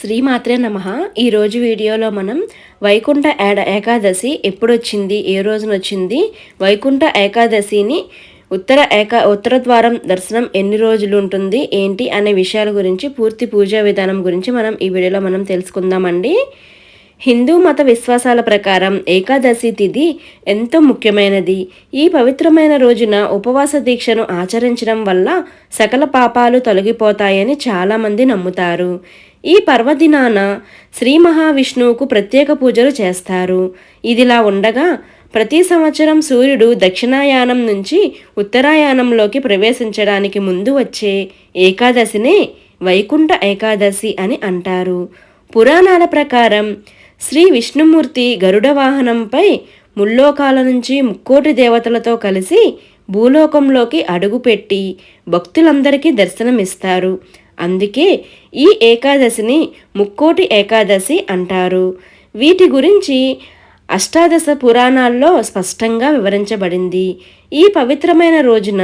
శ్రీమాత్రే నమ. ఈరోజు వీడియోలో మనం వైకుంఠ ఏడ ఏకాదశి ఎప్పుడొచ్చింది ఏ రోజున వచ్చింది వైకుంఠ ఏకాదశిని ఉత్తర ఏకా ఉత్తర ద్వారం దర్శనం ఎన్ని రోజులు ఉంటుంది ఏంటి అనే విషయాల గురించి పూర్తి పూజా విధానం గురించి మనం ఈ వీడియోలో మనం తెలుసుకుందామండి. హిందూ మత విశ్వాసాల ప్రకారం ఏకాదశి తిథి ఎంతో ముఖ్యమైనది. ఈ పవిత్రమైన రోజున ఉపవాస దీక్షను ఆచరించడం వల్ల సకల పాపాలు తొలగిపోతాయని చాలామంది నమ్ముతారు. ఈ పర్వదినాన శ్రీ మహావిష్ణువుకు ప్రత్యేక పూజలు చేస్తారు. ఇదిలా ఉండగా ప్రతి సంవత్సరం సూర్యుడు దక్షిణాయానం నుంచి ఉత్తరాయానంలోకి ప్రవేశించడానికి ముందు వచ్చే ఏకాదశినే వైకుంఠ ఏకాదశి అని అంటారు. పురాణాల ప్రకారం శ్రీ విష్ణుమూర్తి గరుడ వాహనంపై ముల్లోకాల నుంచి ముక్కోటి దేవతలతో కలిసి భూలోకంలోకి అడుగుపెట్టి భక్తులందరికీ దర్శనమిస్తారు. అందుకే ఈ ఏకాదశిని ముక్కోటి ఏకాదశి అంటారు. వీటి గురించి అష్టాదశ పురాణాల్లో స్పష్టంగా వివరించబడింది. ఈ పవిత్రమైన రోజున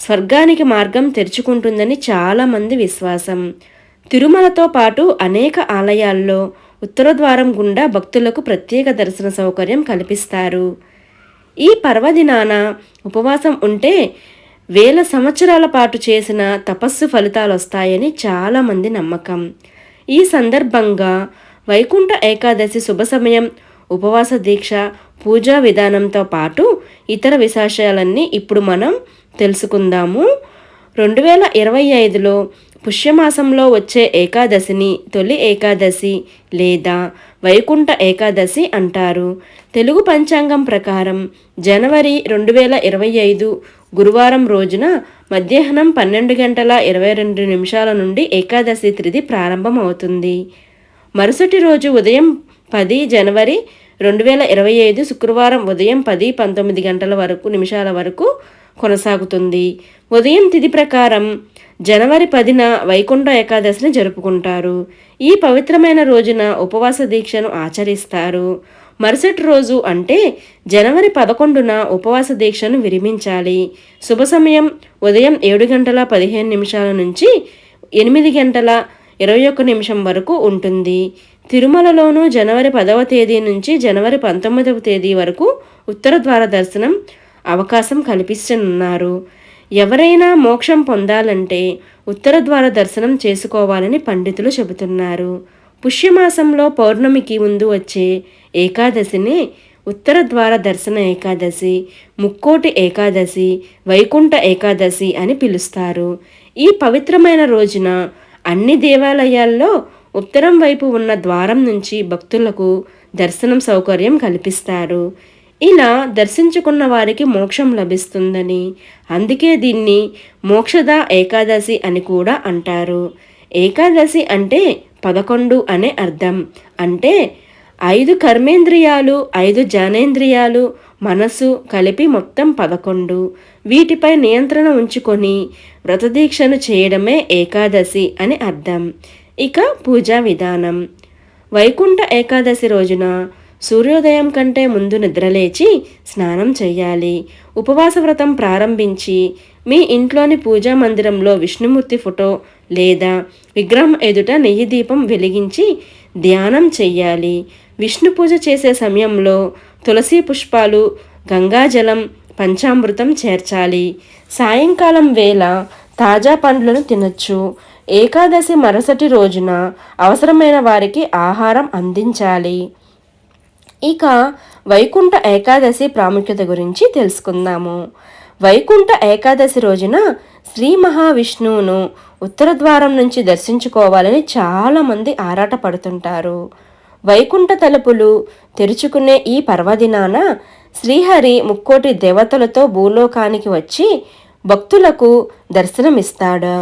స్వర్గానికి మార్గం తెరుచుకుంటుందని చాలామంది విశ్వాసం. తిరుమలతో పాటు అనేక ఆలయాల్లో ఉత్తర ద్వారం గుండా భక్తులకు ప్రత్యేక దర్శన సౌకర్యం కల్పిస్తారు. ఈ పర్వదినాన ఉపవాసం ఉంటే వేల సంవత్సరాల పాటు చేసిన తపస్సు ఫలితాలు వస్తాయని చాలామంది నమ్మకం. ఈ సందర్భంగా వైకుంఠ ఏకాదశి శుభ సమయం ఉపవాస దీక్ష పూజా విధానంతో పాటు ఇతర విశేషాలన్నీ ఇప్పుడు మనం తెలుసుకుందాము. రెండు వేల ఇరవై ఐదులో పుష్యమాసంలో వచ్చే ఏకాదశిని తొలి ఏకాదశి లేదా వైకుంఠ ఏకాదశి అంటారు. తెలుగు పంచాంగం ప్రకారం జనవరి రెండు వేల ఇరవై ఐదు గురువారం రోజున మధ్యాహ్నం పన్నెండు గంటల ఇరవై రెండు నిమిషాల నుండి ఏకాదశి తిథి ప్రారంభం అవుతుంది మరుసటి రోజు ఉదయం పది జనవరి రెండు వేల ఇరవై ఐదు శుక్రవారం ఉదయం పది పంతొమ్మిది గంటల వరకు నిమిషాల వరకు కొనసాగుతుంది. ఉదయం తిథి ప్రకారం జనవరి పదిన వైకుంఠ ఏకాదశిని జరుపుకుంటారు. ఈ పవిత్రమైన రోజున ఉపవాస దీక్షను ఆచరిస్తారు. మరుసటి రోజు అంటే జనవరి పదకొండున ఉపవాస దీక్షను విరమించాలి. శుభ సమయం ఉదయం ఏడు గంటల పదిహేను నిమిషాల నుంచి ఎనిమిది గంటల ఇరవై ఒక్క నిమిషం వరకు ఉంటుంది. తిరుమలలోనూ జనవరి పదవ తేదీ నుంచి జనవరి పంతొమ్మిదవ తేదీ వరకు ఉత్తర ద్వార దర్శనం అవకాశం కల్పిస్తున్నారు ఎవరైనా మోక్షం పొందాలంటే ఉత్తర ద్వార దర్శనం చేసుకోవాలని పండితులు చెబుతున్నారు. పుష్యమాసంలో పౌర్ణమికి ముందు వచ్చే ఏకాదశిని ఉత్తర ద్వార దర్శన ఏకాదశి ముక్కోటి ఏకాదశి వైకుంఠ ఏకాదశి అని పిలుస్తారు. ఈ పవిత్రమైన రోజున అన్ని దేవాలయాల్లో ఉత్తరం వైపు ఉన్న ద్వారం నుంచి భక్తులకు దర్శనం సౌకర్యం కల్పిస్తారు. ఇలా దర్శించుకున్న వారికి మోక్షం లభిస్తుందని అందుకే దీన్ని మోక్షద ఏకాదశి అని కూడా అంటారు. ఏకాదశి అంటే పదకొండు అనే అర్థం. అంటే ఐదు కర్మేంద్రియాలు ఐదు జ్ఞానేంద్రియాలు మనసు కలిపి మొత్తం పదకొండు. వీటిపై నియంత్రణ ఉంచుకొని వ్రతదీక్షను చేయడమే ఏకాదశి అని అర్థం. ఇక పూజా విధానం. వైకుంఠ ఏకాదశి రోజున సూర్యోదయం కంటే ముందు నిద్రలేచి స్నానం చేయాలి. ఉపవాస వ్రతం ప్రారంభించి మీ ఇంట్లోని పూజా మందిరంలో విష్ణుమూర్తి ఫోటో లేదా విగ్రహం ఎదుట నెయ్యి దీపం వెలిగించి ధ్యానం చెయ్యాలి. విష్ణు పూజ చేసే సమయంలో తులసి పుష్పాలు గంగాజలం పంచామృతం చేర్చాలి. సాయంకాలం వేళ తాజా పండ్లను తినచ్చు. ఏకాదశి మరుసటి రోజున అవసరమైన వారికి ఆహారం అందించాలి. ఇక వైకుంఠ ఏకాదశి ప్రాముఖ్యత గురించి తెలుసుకుందాము. వైకుంఠ ఏకాదశి రోజున శ్రీ మహావిష్ణువును ఉత్తర ద్వారం నుంచి దర్శించుకోవాలని చాలామంది ఆరాటపడుతుంటారు. వైకుంఠ తలుపులు తెరుచుకునే ఈ పర్వదినాన శ్రీహరి ముక్కోటి దేవతలతో భూలోకానికి వచ్చి భక్తులకు దర్శనమిస్తాడు.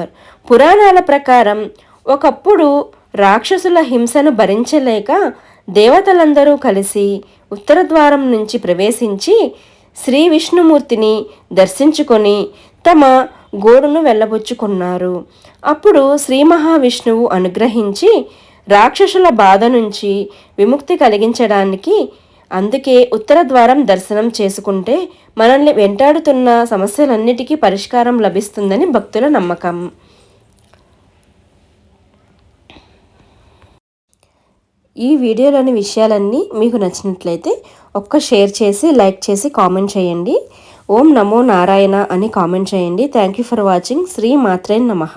పురాణాల ప్రకారం ఒకప్పుడు రాక్షసుల హింసను భరించలేక దేవతలందరూ కలిసి ఉత్తర ద్వారం నుంచి ప్రవేశించి శ్రీ విష్ణుమూర్తిని దర్శించుకొని తమ గోడును వెళ్ళబుచ్చుకున్నారు. అప్పుడు శ్రీ మహావిష్ణువు అనుగ్రహించి రాక్షసుల బాధ నుంచి విముక్తి కలిగించడానికి అందుకే ఉత్తర ద్వారం దర్శనం చేసుకుంటే మనల్ని వెంటాడుతున్న సమస్యలన్నిటికీ పరిష్కారం లభిస్తుందని భక్తుల నమ్మకం. ఈ వీడియోలోని విషయాలన్నీ మీకు నచ్చినట్లయితే ఒక్క షేర్ చేసి లైక్ చేసి కామెంట్ చేయండి. ఓం నమో నారాయణ అని కామెంట్ చేయండి. థ్యాంక్ యూ ఫర్ వాచింగ్ శ్రీ మాత్రే నమః.